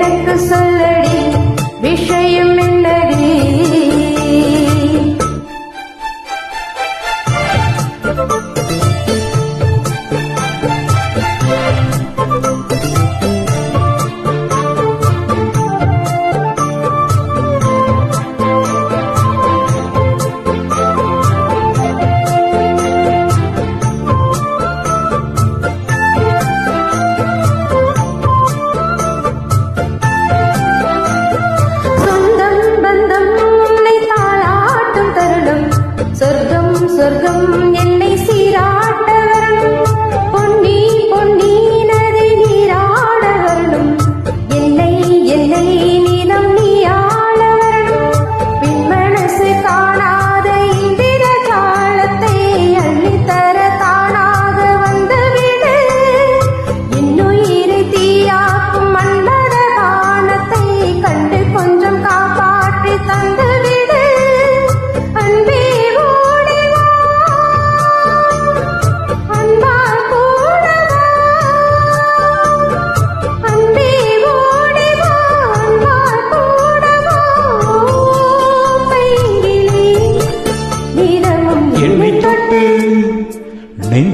எனக்கு சொல்லடி விஷயம் என்ன? சொர்க்கம்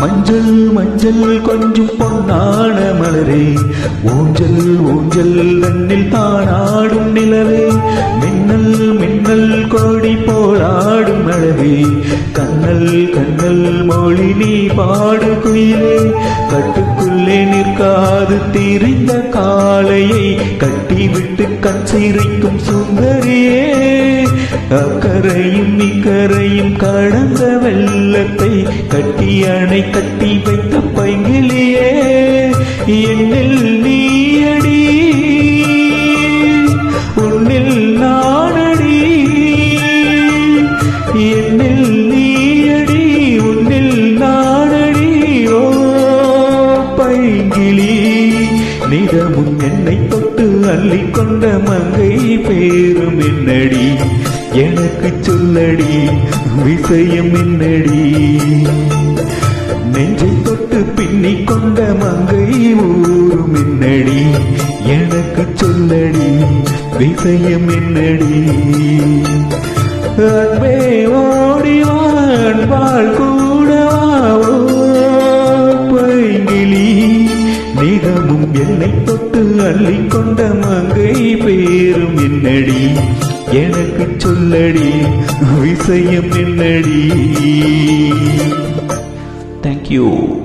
மஞ்சள் மஞ்சள் கொஞ்சம் பொன்னான மலரே. ஊஞ்சல் ஊஞ்சல் தன்னில் தானாடும் நிலவே. மின்னல் மின்னல் கோடி போராடும் அளவே கண்ணல் கண்ணல் மொழி நீ பாடும் காது நிற்காது திரிந்த காளையை கட்டிவிட்டு கண் சிரிக்கும் சுந்தரியே. அக்கரையும் இக்கரையும் கடந்த வெள்ளத்தை கட்டி அணை கட்டி வைத்த பைங்கிலியே என்னில் நீயடி அடி பைங்கிளி நிதமும் என்னை தொட்டு அள்ளிக்கொண்ட மங்கை பேரும் என்னடி? எனக்கு சொல்லடி விஷயம் என்னடி? நெஞ்சை தொட்டு பின்னிக் கொண்ட மங்கை ஊரும் என்னடி? எனக்கு சொல்லடி விஷயம் என்னடி? அன்பே ஓடிவான் வாழ் என்னை தொட்டு அள்ளிக்கொண்ட மங்கை பேரும் என்னடி? எனக்கு சொல்லடி விஷயம் என்னடி? தேங்க்யூ